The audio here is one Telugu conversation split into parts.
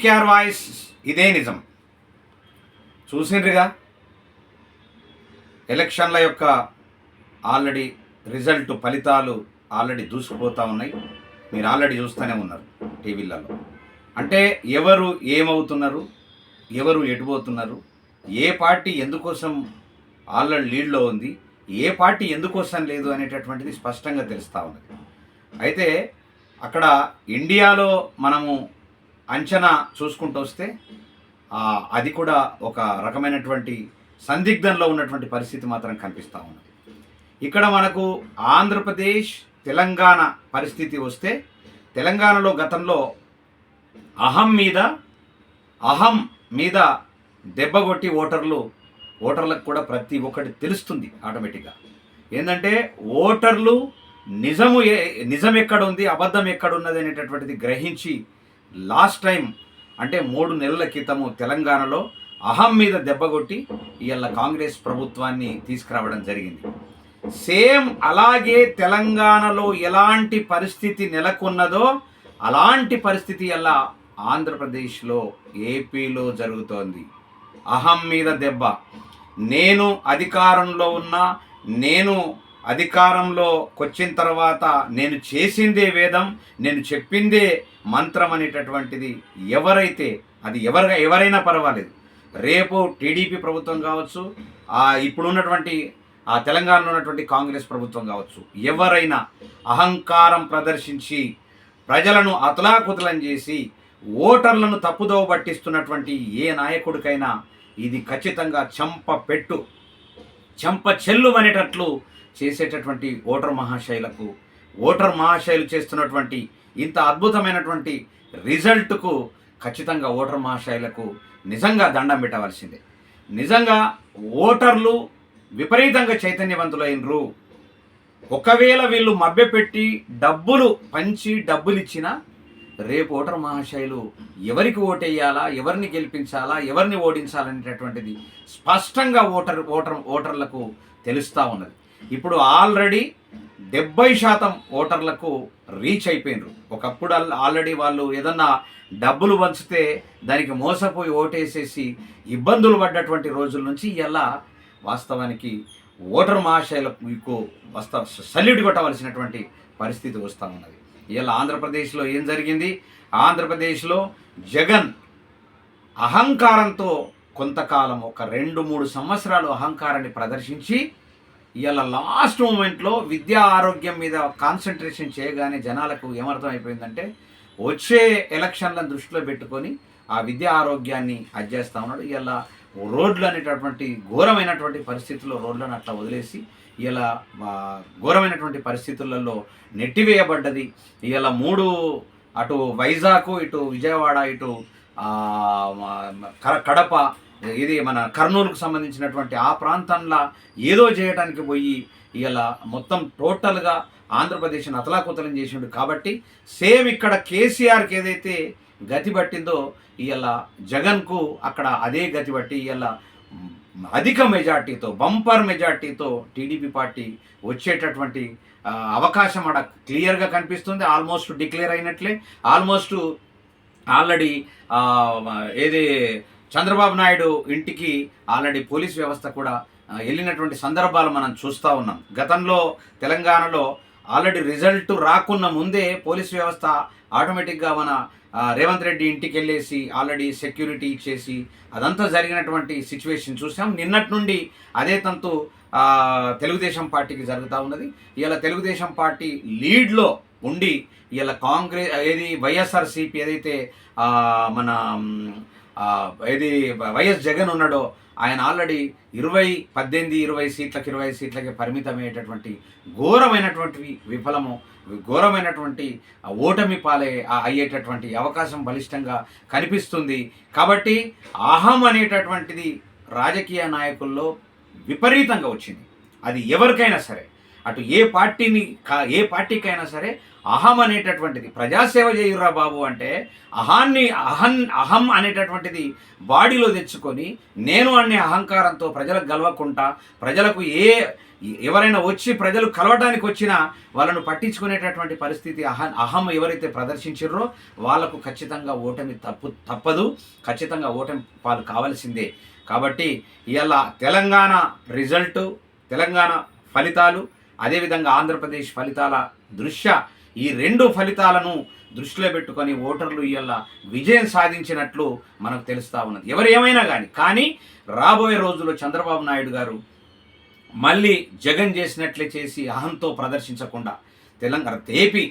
కేఆర్ వాయిస్ ఇదే నిజం. చూసిండ్రుగా? ఎలక్షన్ల యొక్క ఆల్రెడీ రిజల్ట్ ఫలితాలు ఆల్రెడీ దూసుకుపోతూ ఉన్నాయి. మీరు ఆల్రెడీ చూస్తూనే ఉన్నారు టీవీలలో. అంటే ఎవరు ఏమవుతున్నారు? ఎవరు ఎటుపోతున్నారు? ఏ పార్టీ ఎందుకోసం ఆల్రెడీ లీడ్లో ఉంది? ఏ పార్టీ ఎందుకోసం లేదు అనేటటువంటిది స్పష్టంగా తెలుస్తూ ఉన్నది. అయితే అక్కడ ఇండియాలో మనము అంచనా చూసుకుంటూ వస్తే అది కూడా ఒక రకమైనటువంటి సందిగ్ధంలో ఉన్నటువంటి పరిస్థితి మాత్రం కనిపిస్తూ ఉన్నది. ఇక్కడ మనకు ఆంధ్రప్రదేశ్ తెలంగాణ పరిస్థితి వస్తే తెలంగాణలో గతంలో అహం మీద అహం మీద దెబ్బగొట్టి ఓటర్లు ఓటర్లకు కూడా ప్రతి ఒక్కటి తెలుస్తుంది ఆటోమేటిక్గా. ఏంటంటే ఓటర్లు నిజము ఏ నిజం ఎక్కడ ఉంది అబద్ధం ఎక్కడ ఉన్నది అనేటటువంటిది గ్రహించి లాస్ట్ టైం అంటే మూడు నెలల క్రితము తెలంగాణలో అహం మీద దెబ్బగొట్టి ఇవాళ కాంగ్రెస్ ప్రభుత్వాన్ని తీసుకురావడం జరిగింది. సేమ్ అలాగే తెలంగాణలో ఎలాంటి పరిస్థితి నెలకొన్నదో అలాంటి పరిస్థితి ఎలా ఆంధ్రప్రదేశ్లో ఏపీలో జరుగుతోంది. అహం మీద దెబ్బ. నేను అధికారంలో ఉన్నా నేను అధికారంలో వచ్చిన తర్వాత నేను చేసిందే వేదం నేను చెప్పిందే మంత్రం అనేటటువంటిది ఎవరైతే అది ఎవరు ఎవరైనా పర్వాలేదు. రేపు టీడీపీ ప్రభుత్వం కావచ్చు ఆ ఆ తెలంగాణలో ఉన్నటువంటి కాంగ్రెస్ ప్రభుత్వం కావచ్చు ఎవరైనా అహంకారం ప్రదర్శించి ప్రజలను అతలాకుతలం చేసి ఓటర్లను తప్పుదోవ పట్టిస్తున్నటువంటి ఏ నాయకుడికైనా ఇది ఖచ్చితంగా చంప పెట్టు. చెంప చెల్లు అనేటట్లు చేసేటటువంటి ఓటర్ మహాశైలకు ఓటర్ మహాశైలు చేస్తున్నటువంటి ఇంత అద్భుతమైనటువంటి రిజల్ట్కు ఖచ్చితంగా ఓటర్ మహాశైలకు నిజంగా దండం పెట్టవలసిందే. నిజంగా ఓటర్లు విపరీతంగా చైతన్యవంతులైనరు. ఒకవేళ వీళ్ళు మభ్యపెట్టి డబ్బులు పంచి డబ్బులు ఇచ్చినా రేపు ఓటర్ మహాశైలు ఎవరికి ఓటేయాలా ఎవరిని గెలిపించాలా ఎవరిని ఓడించాలనేటటువంటిది స్పష్టంగా ఓటర్ ఓటర్ ఓటర్లకు తెలుస్తూ ఉన్నది. ఇప్పుడు ఆల్రెడీ డెబ్బై శాతం ఓటర్లకు రీచ్ అయిపోయినారు. ఒకప్పుడు ఆల్రెడీ వాళ్ళు ఏదన్నా డబ్బులు పంచితే దానికి మోసపోయి ఓటేసేసి ఇబ్బందులు పడ్డటువంటి రోజుల నుంచి ఇలా వాస్తవానికి ఓటర్ మహాశైలకు వస్తా సల్యూట్ కొట్టవలసినటువంటి పరిస్థితి వస్తూ ఉన్నది. ఇలా ఆంధ్రప్రదేశ్లో ఏం జరిగింది? ఆంధ్రప్రదేశ్లో జగన్ అహంకారంతో కొంతకాలం ఒక రెండు మూడు సంవత్సరాలు అహంకారాన్ని ప్రదర్శించి ఇలా లాస్ట్ మూమెంట్లో విద్యా ఆరోగ్యం మీద కాన్సన్ట్రేషన్ చేయగానే జనాలకు ఏమర్థం అయిపోయిందంటే వచ్చే ఎలక్షన్లను దృష్టిలో పెట్టుకొని ఆ విద్యా ఆరోగ్యాన్ని అజ్జేస్తా ఉన్నాడు. ఇలా రోడ్లు అనేటటువంటి ఘోరమైనటువంటి పరిస్థితుల్లో రోడ్లను అట్లా వదిలేసి ఇలా ఘోరమైనటువంటి పరిస్థితులలో నెట్టివేయబడ్డది. ఇలా మూడు అటు వైజాగ్ ఇటు విజయవాడ ఇటు కర- కడప ఇది మన కర్నూలుకు సంబంధించినటువంటి ఆ ప్రాంతంలో ఏదో చేయడానికి పోయి ఇలా మొత్తం టోటల్గా ఆంధ్రప్రదేశ్ని అతలాకుతలం చేసిండు. కాబట్టి సేమ్ ఇక్కడ కేసీఆర్కి ఏదైతే గతి పట్టిందో ఇవాళ జగన్కు అక్కడ అదే గతి పట్టి ఇవాళ అధిక మెజార్టీతో బంపర్ మెజార్టీతో టీడీపీ పార్టీ వచ్చేటటువంటి అవకాశం అక్కడ క్లియర్గా కనిపిస్తుంది. ఆల్మోస్ట్ డిక్లేర్ అయినట్లే. ఆల్మోస్ట్ ఆల్రెడీ ఏది చంద్రబాబు నాయుడు ఇంటికి ఆల్రెడీ పోలీస్ వ్యవస్థ కూడా వెళ్ళినటువంటి సందర్భాలు మనం చూస్తూ ఉన్నాం. గతంలో తెలంగాణలో ఆల్రెడీ రిజల్ట్ రాకున్న ముందే పోలీస్ వ్యవస్థ ఆటోమేటిక్గా మన రేవంత్ రెడ్డి ఇంటికి వెళ్ళేసి ఆల్రెడీ సెక్యూరిటీ ఇచ్చేసి అదంతా జరిగినటువంటి సిచ్యువేషన్ చూసాం. నిన్నటి నుండి అదే తంతు తెలుగుదేశం పార్టీకి జరుగుతూ ఉన్నది. ఇలా తెలుగుదేశం పార్టీ లీడ్లో ఉండి ఇలా కాంగ్రెస్ ఏది వైఎస్ఆర్సీపీ ఏదైతే మన ఏది వైఎస్ జగన్ ఉన్నాడో ఆయన ఆల్రెడీ ఇరవై పద్దెనిమిది ఇరవై సీట్లకి ఇరవై సీట్లకి పరిమితమయ్యేటటువంటి ఘోరమైనటువంటి విఫలము ఘోరమైనటువంటి ఓటమి పాలే అయ్యేటటువంటి అవకాశం బలిష్టంగా కనిపిస్తుంది. కాబట్టి అహం అనేటటువంటిది రాజకీయ నాయకుల్లో విపరీతంగా వచ్చింది. అది ఎవరికైనా సరే. అటు ఏ పార్టీని ఏ పార్టీకైనా సరే అహం అనేటటువంటిది ప్రజాసేవ చేయురా బాబు అంటే అహాన్ని అహం అహం అనేటటువంటిది బాడీలో తెచ్చుకొని నేను అనే అహంకారంతో ప్రజలకు గలవకుండా ప్రజలకు ఏ ఎవరైనా వచ్చి ప్రజలు కలవటానికి వచ్చినా వాళ్ళను పట్టించుకునేటటువంటి పరిస్థితి అహం అహం ఎవరైతే ప్రదర్శించారో వాళ్ళకు ఖచ్చితంగా ఓటమి తప్పు తప్పదు. ఖచ్చితంగా ఓటమి పాలు కావాల్సిందే. కాబట్టి ఇవాళ తెలంగాణ రిజల్ట్ తెలంగాణ ఫలితాలు అదేవిధంగా ఆంధ్రప్రదేశ్ ఫలితాల దృష్ట్యా ఈ రెండు ఫలితాలను దృష్టిలో పెట్టుకొని ఓటర్లు ఇవాళ విజయం సాధించినట్లు మనకు తెలుస్తూ ఉన్నది. ఎవరు ఏమైనా కానీ కానీ రాబోయే రోజుల్లో చంద్రబాబు నాయుడు గారు మళ్ళీ జగన్ చేసినట్లే చేసి అహంతో ప్రదర్శించకుండా తెలంగాణ ఏపీ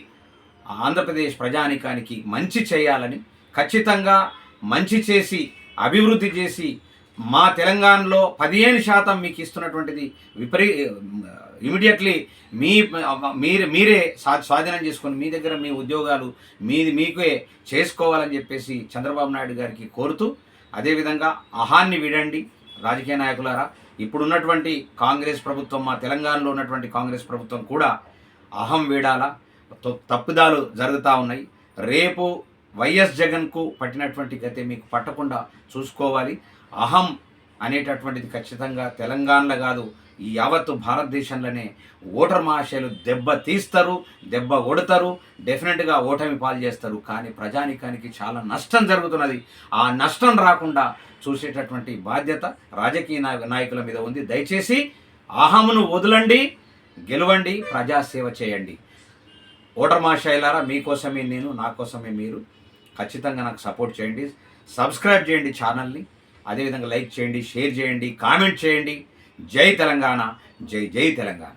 ఆంధ్రప్రదేశ్ ప్రజానికానికి మంచి చేయాలని ఖచ్చితంగా మంచి చేసి అభివృద్ధి చేసి మా తెలంగాణలో పదిహేను శాతం మీకు ఇస్తున్నటువంటిది విపరీ ఇమీడియట్లీ మీ మీరే మీరే సా స్వాధీనం చేసుకొని మీ దగ్గర మీ ఉద్యోగాలు మీది మీకే చేసుకోవాలని చెప్పేసి చంద్రబాబు నాయుడు గారికి కోరుతూ అదేవిధంగా అహాన్ని విడండి రాజకీయ నాయకులారా. ఇప్పుడున్నటువంటి కాంగ్రెస్ ప్రభుత్వం మా తెలంగాణలో ఉన్నటువంటి కాంగ్రెస్ ప్రభుత్వం కూడా అహం వీడాల. త- తప్పిదాలు జరుగుతూ ఉన్నాయి. రేపు వైఎస్ జగన్కు పట్టినటువంటి గతే మీకు పట్టకుండా చూసుకోవాలి. అహం అనేటటువంటిది ఖచ్చితంగా తెలంగాణలో కాదు ఈ యావత్తు భారతదేశంలోనే ఓటర్ మహాశయులు దెబ్బ తీస్తారు దెబ్బ కొడతారు డెఫినెట్గా ఓటమి పాలు చేస్తారు. కానీ ప్రజానికానికి చాలా నష్టం జరుగుతున్నది. ఆ నష్టం రాకుండా చూసేటటువంటి బాధ్యత రాజకీయ నాయకుల మీద ఉంది. దయచేసి అహమును వదలండి గెలవండి ప్రజాసేవ చేయండి. ఓటర్ మహాశైలారా మీకోసమే నేను నా కోసమే మీరు. ఖచ్చితంగా నాకు సపోర్ట్ చేయండి. సబ్స్క్రైబ్ చేయండి ఛానల్ని. అదేవిధంగా లైక్ చేయండి షేర్ చేయండి కామెంట్ చేయండి. జై తెలంగాణ జై జై తెలంగాణ.